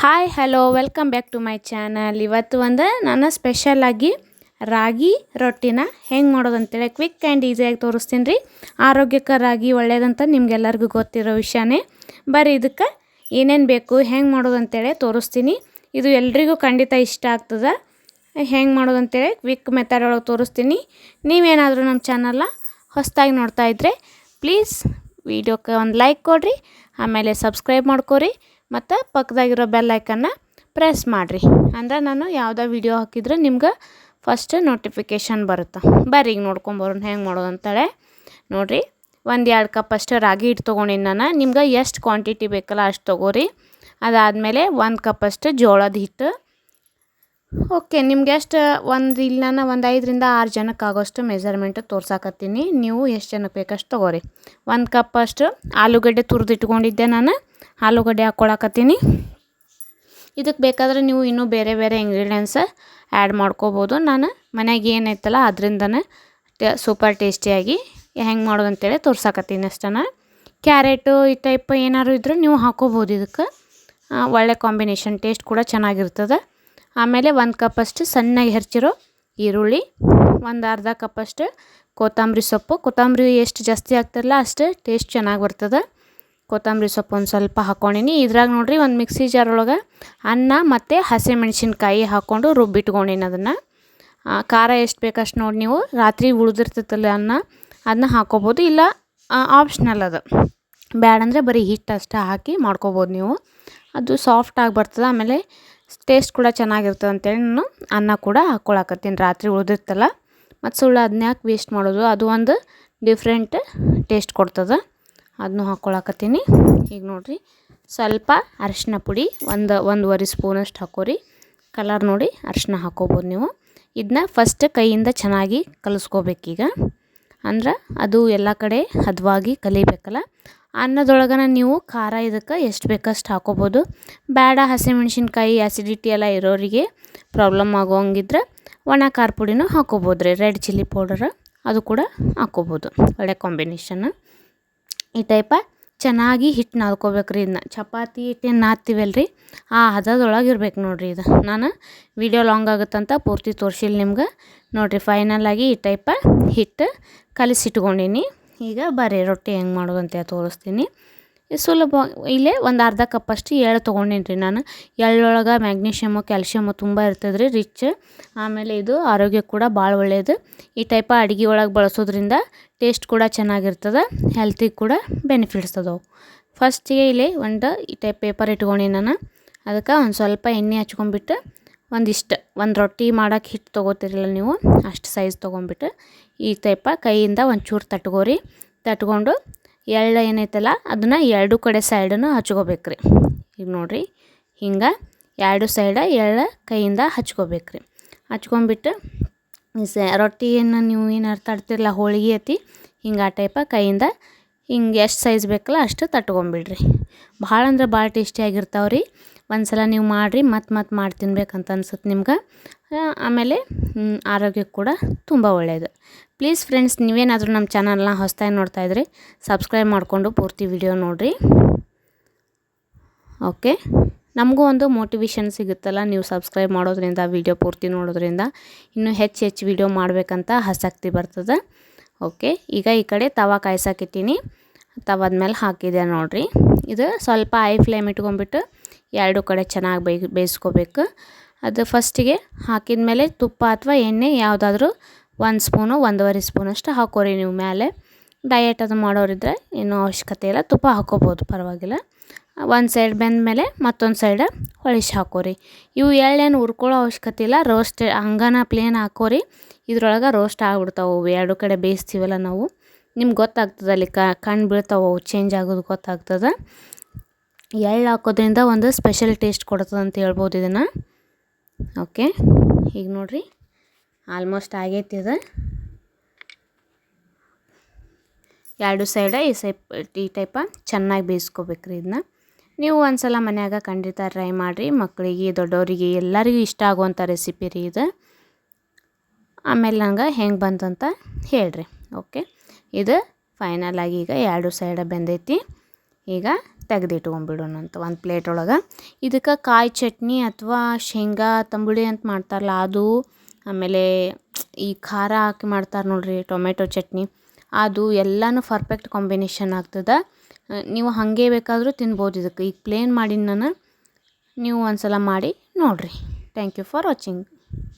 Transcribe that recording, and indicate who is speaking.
Speaker 1: Hi, hello, welcome back to my channel. ಇವತ್ತು ಒಂದು ನಾನು ಸ್ಪೆಷಲಾಗಿ ರಾಗಿ ರೊಟ್ಟಿನ ಹೆಂಗೆ ಮಾಡೋದು ಅಂತೇಳಿ ಕ್ವಿಕ್ ಆ್ಯಂಡ್ ಈಸಿಯಾಗಿ ತೋರಿಸ್ತೀನಿ ರೀ. ಆರೋಗ್ಯಕ್ಕೆ ರಾಗಿ ಒಳ್ಳೆಯದಂತ ನಿಮ್ಗೆಲ್ಲರಿಗೂ ಗೊತ್ತಿರೋ ವಿಷಯನೇ. ಬರೀ ಇದಕ್ಕೆ ಏನೇನು ಬೇಕು, ಹೆಂಗೆ ಮಾಡೋದು ಅಂತೇಳಿ ತೋರಿಸ್ತೀನಿ. ಇದು ಎಲ್ರಿಗೂ ಖಂಡಿತ ಇಷ್ಟ ಆಗ್ತದೆ. ಹೆಂಗೆ ಮಾಡೋದು ಅಂತೇಳಿ ಕ್ವಿಕ್ ಮೆಥಡ್ ಒಳಗೆ ತೋರಿಸ್ತೀನಿ. ನೀವೇನಾದರೂ ನಮ್ಮ ಚಾನಲ್ನ ಹೊಸದಾಗಿ ನೋಡ್ತಾ ಇದ್ದರೆ ಪ್ಲೀಸ್ ವಿಡಿಯೋಕ್ಕೆ ಒಂದು ಲೈಕ್ ಕೊಡಿರಿ, ಆಮೇಲೆ ಸಬ್ಸ್ಕ್ರೈಬ್ ಮಾಡ್ಕೊರಿ. ಮತ್ತು ಪಕ್ಕದಾಗಿರೋ ಬೆಲ್ ಐಕನ್ನ ಪ್ರೆಸ್ ಮಾಡಿರಿ. ಅಂದ್ರೆ ನಾನು ಯಾವುದೇ ವಿಡಿಯೋ ಹಾಕಿದ್ರೆ ನಿಮ್ಗೆ ಫಸ್ಟ್ ನೋಟಿಫಿಕೇಷನ್ ಬರುತ್ತೆ. ಬರ್ರಿ ಈಗ ನೋಡ್ಕೊಂಬರೋಣ ಹೆಂಗೆ ಮಾಡೋದು ಅಂತೇಳಿ. ನೋಡಿರಿ, ಒಂದು ಎರಡು ಕಪ್ ಅಷ್ಟು ರಾಗಿ ಹಿಟ್ಟು ತೊಗೊಂಡಿನಿ ನಾನು. ನಿಮ್ಗೆ ಎಷ್ಟು ಕ್ವಾಂಟಿಟಿ ಬೇಕಲ್ಲ ಅಷ್ಟು ತೊಗೋರಿ. ಅದಾದಮೇಲೆ ಒಂದು ಕಪ್ಪಷ್ಟು ಜೋಳದ ಹಿಟ್ಟು. ಓಕೆ ನಿಮ್ಗೆ ಎಷ್ಟು ಒಂದು ಇಲ್ಲಿ ನಾನು ಒಂದು ಐದರಿಂದ ಆರು ಜನಕ್ಕೆ ಆಗೋಷ್ಟು ಮೆಜರ್ಮೆಂಟ್ ತೋರ್ಸಾಕತ್ತೀನಿ. ನೀವು ಎಷ್ಟು ಜನಕ್ಕೆ ಬೇಕಷ್ಟು ತೊಗೋರಿ. ಒಂದು ಕಪ್ ಅಷ್ಟು ಆಲೂಗಡ್ಡೆ ತುರಿದು ಇಟ್ಕೊಂಡಿದ್ದೆ ನಾನು. ಆಲೂಗಡ್ಡೆ ಹಾಕ್ಕೊಳಕತ್ತೀನಿ ಇದಕ್ಕೆ ಬೇಕಾದರೆ ನೀವು ಇನ್ನೂ ಬೇರೆ ಬೇರೆ ಇಂಗ್ರೀಡಿಯೆಂಟ್ಸ್ ಆ್ಯಡ್ ಮಾಡ್ಕೋಬೋದು. ನಾನು ಮನೆಗೆ ಏನೈತಲ್ಲ ಅದರಿಂದನೇ ಸೂಪರ್ ಟೇಸ್ಟಿಯಾಗಿ ಹೆಂಗೆ ಮಾಡೋದು ಅಂತೇಳಿ ತೋರ್ಸಾಕತ್ತೀನಿ ಅಷ್ಟನ. ಕ್ಯಾರೆಟು ಈ ಟೈಪ್ ಏನಾದ್ರು ಇದ್ದರೆ ನೀವು ಹಾಕೋಬೋದು ಇದಕ್ಕೆ. ಒಳ್ಳೆ ಕಾಂಬಿನೇಷನ್ ಟೇಸ್ಟ್ ಕೂಡ ಚೆನ್ನಾಗಿರ್ತದೆ. ಆಮೇಲೆ ಒಂದು ಕಪ್ಪಷ್ಟು ಸಣ್ಣಗೆ ಹೆಚ್ಚಿರೋ ಈರುಳ್ಳಿ, ಒಂದು ಅರ್ಧ ಕಪ್ಪಷ್ಟು ಕೊತ್ತಂಬರಿ ಸೊಪ್ಪು. ಕೊತ್ತಂಬರಿ ಎಷ್ಟು ಜಾಸ್ತಿ ಹಾಕ್ತಿರಲ್ಲ ಅಷ್ಟು ಟೇಸ್ಟ್ ಚೆನ್ನಾಗಿ ಬರ್ತದೆ. ಕೊತ್ತಂಬರಿ ಸೊಪ್ಪು ಒಂದು ಸ್ವಲ್ಪ ಹಾಕ್ಕೊಂಡಿನಿ ಇದ್ರಾಗ ನೋಡಿರಿ ಒಂದು ಮಿಕ್ಸಿ ಜಾರ್ ಒಳಗೆ ಅನ್ನ ಮತ್ತು ಹಸಿಮೆಣ್ಸಿನ್ಕಾಯಿ ಹಾಕ್ಕೊಂಡು ರುಬ್ಬಿಟ್ಕೊಂಡಿನಿ ಅದನ್ನು. ಖಾರ ಎಷ್ಟು ಬೇಕಷ್ಟು ನೋಡಿ ನೀವು. ರಾತ್ರಿ ಉಳಿದಿರ್ತೈತಲ್ಲ ಅನ್ನ ಅದನ್ನ ಹಾಕ್ಕೋಬೋದು ಇಲ್ಲ ಆಪ್ಷನಲ್ ಅದು. ಬ್ಯಾಡಂದರೆ ಬರೀ ಹಿಟ್ಟು ಅಷ್ಟೇ ಹಾಕಿ ಮಾಡ್ಕೋಬೋದು ನೀವು. ಅದು ಸಾಫ್ಟಾಗಿ ಬರ್ತದೆ. ಆಮೇಲೆ ಟೇಸ್ಟ್ ಕೂಡ ಚೆನ್ನಾಗಿರ್ತದೆ ಅಂತೇಳಿ ನಾನು ಅನ್ನ ಕೂಡ ಹಾಕ್ಕೊಳಕತ್ತೀನಿ. ರಾತ್ರಿ ಉಳಿದಿರ್ತಲ್ಲ ಮತ್ತು ಸುಳ್ಳು ಅದನ್ನ ವೇಸ್ಟ್ ಮಾಡೋದು? ಅದು ಒಂದು ಡಿಫ್ರೆಂಟ್ ಟೇಸ್ಟ್ ಕೊಡ್ತದೆ. ಅದನ್ನು ಹಾಕ್ಕೊಳಕತ್ತೀನಿ. ಈಗ ನೋಡಿರಿ, ಸ್ವಲ್ಪ ಅರಿಶಿನ ಪುಡಿ, ಒಂದು, ಒಂದೂವರೆ ಸ್ಪೂನಷ್ಟು ಹಾಕೋರಿ. ಕಲರ್ ನೋಡಿ ಅರಿಶಿನ ಹಾಕೋಬೋದು ನೀವು. ಇದನ್ನ ಫಸ್ಟ್ ಕೈಯಿಂದ ಚೆನ್ನಾಗಿ ಕಲಿಸ್ಕೋಬೇಕೀಗ. ಅಂದ್ರೆ ಅದು ಎಲ್ಲ ಕಡೆ ಹದವಾಗಿ ಕಲಿಬೇಕಲ್ಲ ಅನ್ನದೊಳಗನ ನೀವು ಖಾರ ಇದಕ್ಕೆ ಎಷ್ಟು ಬೇಕಷ್ಟು ಹಾಕೋಬೋದು. ಬೇಡ ಹಸಿಮೆಣ್ಸಿನ್ಕಾಯಿ ಆ್ಯಸಿಡಿಟಿ ಎಲ್ಲ ಇರೋರಿಗೆ ಪ್ರಾಬ್ಲಮ್ ಆಗೋಂಗಿದ್ರೆ ಒಣ ಖಾರ ಪುಡಿನೂ ಹಾಕೋಬೋದು ರೀ. ರೆಡ್ ಚಿಲ್ಲಿ ಪೌಡರ್ ಅದು ಕೂಡ ಹಾಕ್ಕೋಬೋದು ಒಳ್ಳೆ ಕಾಂಬಿನೇಷನ್ ಈ ಟೈಪ ಚೆನ್ನಾಗಿ ಹಿಟ್ಟು ನಾದ್ಕೋಬೇಕು ರೀ ಇದನ್ನ ಚಪಾತಿ, ಹಿಟ್ಟೇನು ನಾದ್ತೀವಲ್ಲ ರೀ. ಆ ಹದದೊಳಗೆ ಇರ್ಬೇಕು ನೋಡಿರಿ ಇದು. ನಾನು ವಿಡಿಯೋ ಲಾಂಗ್ ಆಗುತ್ತಂತ ಪೂರ್ತಿ ತೋರಿಸಿಲ್ಲ ನಿಮ್ಗೆ. ನೋಡಿರಿ ಆಗಿ ಈ ಟೈಪ ಹಿಟ್ಟು ಕಲಿಸಿಟ್ಕೊಂಡೀನಿ. ಈಗ ಬರೀ ರೊಟ್ಟಿ ಹೆಂಗೆ ಮಾಡೋದು ಅಂತ ತೋರಿಸ್ತೀನಿ. ಸುಲಭ, ಇಲ್ಲೇ ಒಂದು ಅರ್ಧ ಕಪ್ಪಷ್ಟು ಎಳ್ಳು ತೊಗೊಂಡೀನಿ ರೀ ನಾನು. ಎಳ್ಳೊಳಗೆ ಮ್ಯಾಗ್ನೀಷಿಯಮು ಕ್ಯಾಲ್ಶಿಯಮು ತುಂಬ ಇರ್ತದೆ ರೀ ರಿಚ್ ಆಮೇಲೆ ಇದು ಆರೋಗ್ಯಕ್ಕೆ ಕೂಡ ಭಾಳ ಒಳ್ಳೆಯದು ಈ ಟೈಪ ಅಡುಗೆ ಒಳಗೆ ಬಳಸೋದ್ರಿಂದ ಟೇಸ್ಟ್ ಕೂಡ ಚೆನ್ನಾಗಿರ್ತದೆ ಹೆಲ್ತಿಗೆ ಕೂಡ ಬೆನಿಫಿಟ್ಸ್ ಅದಾವೆ. ಫಸ್ಟಿಗೆ ಇಲ್ಲಿ ಒಂದು ಈ ಟೈಪ್ ಪೇಪರ್ ಇಟ್ಕೊಂಡಿ ನಾನು. ಅದಕ್ಕೆ ಒಂದು ಸ್ವಲ್ಪ ಎಣ್ಣೆ ಹಚ್ಕೊಂಡ್ಬಿಟ್ಟು ಒಂದಿಷ್ಟು, ಒಂದು ರೊಟ್ಟಿ ಮಾಡೋಕೆ ಹಿಟ್ಟು ತೊಗೋತಿರಲಿಲ್ಲ ನೀವು, ಅಷ್ಟು ಸೈಜ್ ತೊಗೊಂಬಿಟ್ಟು ಈ ಟೈಪ ಕೈಯಿಂದ ಒಂಚೂರು ತಟ್ಕೋರಿ ತಟ್ಕೊಂಡು ಎಳ್ಳು ಏನೈತಲ್ಲ, ಅದನ್ನು ಎರಡು ಕಡೆ ಸೈಡನ್ನು ಹಚ್ಕೋಬೇಕು ರೀ ಈಗ ನೋಡಿರಿ, ಹಿಂಗೆ ಎರಡು ಸೈಡ ಎಳ್ಳು ಕೈಯಿಂದ ಹಚ್ಕೋಬೇಕು ರೀ ಹಚ್ಕೊಂಬಿಟ್ಟು ಸ ರೊಟ್ಟಿ ಏನು ನೀವು ಏನಾರು ತಡ್ತಿರಲ್ಲ ಹೋಳಿಗೆ ಐತಿ ಹಿಂಗೆ ಆ ಟೈಪ ಕೈಯಿಂದ ಹಿಂಗೆ ಎಷ್ಟು ಸೈಜ್ ಬೇಕಲ್ಲ ಅಷ್ಟು ತಟ್ಕೊಂಬಿಡ್ರಿ ಭಾಳ ಅಂದ್ರೆ ಭಾಳ ಟೇಸ್ಟಿಯಾಗಿರ್ತಾವೆ ರೀ ಒಂದು ಸಲ ನೀವು ಮಾಡಿರಿ, ಮತ್ತೆ ಮತ್ತೆ ಮಾಡಿ ತಿನ್ಬೇಕಂತ ಅನ್ಸುತ್ತೆ ನಿಮ್ಗೆ. ಆಮೇಲೆ ಆರೋಗ್ಯಕ್ಕೆ ಕೂಡ ತುಂಬ ಒಳ್ಳೆಯದು ಪ್ಲೀಸ್ ಫ್ರೆಂಡ್ಸ್ ನೀವೇನಾದರೂ ನಮ್ಮ ಚಾನಲ್ನ ಹೊಸದಾಗಿ ನೋಡ್ತಾ ಇದ್ರಿ ಸಬ್ಸ್ಕ್ರೈಬ್ ಮಾಡಿಕೊಂಡು ಪೂರ್ತಿ ವಿಡಿಯೋ ನೋಡಿರಿ. ಓಕೆ ನಮಗೂ ಒಂದು ಮೋಟಿವೇಶನ್ ಸಿಗುತ್ತಲ್ಲ ನೀವು ಸಬ್ಸ್ಕ್ರೈಬ್ ಮಾಡೋದ್ರಿಂದ ವಿಡಿಯೋ ಪೂರ್ತಿ ನೋಡೋದ್ರಿಂದ. ಇನ್ನೂ ಹೆಚ್ಚು ಹೆಚ್ಚು ವಿಡಿಯೋ ಮಾಡಬೇಕಂತ ಆಸಕ್ತಿ ಬರ್ತದೆ. ಓಕೆ ಈಗ ಈ ಕಡೆ ತವ ಕಾಯ್ಸಕ್ಕಿಟ್ಟಿನಿ ತವಾದ ಮೇಲೆ ಹಾಕಿದೆ ನೋಡಿರಿ. ಇದು ಸ್ವಲ್ಪ ಐ ಫ್ಲೇಮ್ ಇಟ್ಕೊಂಡ್ಬಿಟ್ಟು ಎರಡು ಕಡೆ ಚೆನ್ನಾಗಿ ಬೇಯ್, ಬೇಯಿಸ್ಕೋಬೇಕು. ಅದು ಫಸ್ಟಿಗೆ ಹಾಕಿದ ಮೇಲೆ ತುಪ್ಪ ಅಥವಾ ಎಣ್ಣೆ ಯಾವುದಾದ್ರೂ ಒಂದು ಸ್ಪೂನು, ಒಂದೂವರೆ ಸ್ಪೂನಷ್ಟು ಹಾಕೋರಿ ನೀವು ಮೇಲೆ. ಡಯಟ್ ಅದು ಮಾಡೋರಿದ್ರೆ ಏನು ಅವಶ್ಯಕತೆ ಇಲ್ಲ, ತುಪ್ಪ ಹಾಕೋಬೋದು ಪರವಾಗಿಲ್ಲ. ಒಂದು ಸೈಡ್ ಬೆಂದ ಮೇಲೆ ಮತ್ತೊಂದು ಸೈಡ್ ಹೊಳಿಸಿ ಹಾಕೋರಿ. ಇವು ಎಳ್ಳೇನು ಹುರ್ಕೊಳ್ಳೋ ಅವಶ್ಯಕತೆ ಇಲ್ಲ, ರೋಸ್ಟ್ ಹಂಗನ ಪ್ಲೇನ್ ಹಾಕೋರಿ. ಇದ್ರೊಳಗೆ ರೋಸ್ಟ್ ಆಗ್ಬಿಡ್ತಾವೆ ಎರಡು ಕಡೆ ಬೇಯಿಸ್ತೀವಲ್ಲ ನಾವು. ನಿಮ್ಗೆ ಗೊತ್ತಾಗ್ತದೆ ಅಲ್ಲಿ ಕಣ್ಣು ಬೀಳ್ತಾವೆ ಚೇಂಜ್ ಆಗೋದು ಗೊತ್ತಾಗ್ತದೆ. ಎಳ್ಳು ಹಾಕೋದ್ರಿಂದ ಒಂದು ಸ್ಪೆಷಲ್ ಟೇಸ್ಟ್ ಕೊಡ್ತದೆ ಅಂತ ಹೇಳ್ಬೋದು ಇದನ್ನು. ಓಕೆ ಈಗ ನೋಡಿರಿ. ಆಲ್ಮೋಸ್ಟ್ ಆಗೈತಿ ಇದು. ಎರಡು ಸೈಡ ಈ ಸೈಪ್ ಈ ಟೈಪ ಚೆನ್ನಾಗಿ ಬೇಯಿಸ್ಕೋಬೇಕ್ರಿ ಇದನ್ನ. ನೀವು ಒಂದು ಸಲ ಮನ್ಯಾಗ ಖಂಡಿತ ಟ್ರೈ ಮಾಡಿರಿ. ಮಕ್ಕಳಿಗೆ ದೊಡ್ಡವರಿಗೆ, ಎಲ್ಲರಿಗೂ ಇಷ್ಟ ಆಗುವಂಥ ರೆಸಿಪಿ ರೀ ಇದು. ಆಮೇಲೆ ನಂಗೆ ಹೆಂಗೆ ಬಂತಂತ ಹೇಳ್ರಿ. ಓಕೆ ಇದು ಫೈನಲ್ ಆಗಿ ಈಗ ಎರಡು ಸೈಡ ಬೆಂದೈತಿ. ಈಗ ತೆಗೆದಿಟ್ಕೊಂಬಿಡೋಣ ಅಂತ ಒಂದು ಪ್ಲೇಟ್ ಒಳಗೆ. ಇದಕ್ಕೆ ಕಾಯಿ ಚಟ್ನಿ ಅಥವಾ ಶೇಂಗಾ ತಂಬುಳಿ ಅಂತ ಮಾಡ್ತಾರಲ್ಲ ಅದು, ಆಮೇಲೆ ಈ ಖಾರ ಹಾಕಿ ಮಾಡ್ತಾರೆ ನೋಡಿರಿ ಟೊಮೆಟೊ ಚಟ್ನಿ, ಅದು ಎಲ್ಲನೂ ಪರ್ಫೆಕ್ಟ್ ಕಾಂಬಿನೇಷನ್ ಆಗ್ತದೆ. ನೀವು ಹಾಗೆ ಬೇಕಾದರೂ ತಿನ್ಬೋದು ಇದಕ್ಕೆ. ಈಗ ಪ್ಲೇನ್ ಮಾಡಿನ ನಾನು ನೀವು ಒಂದು ಸಲ ಮಾಡಿ ನೋಡಿರಿ. Thank you for watching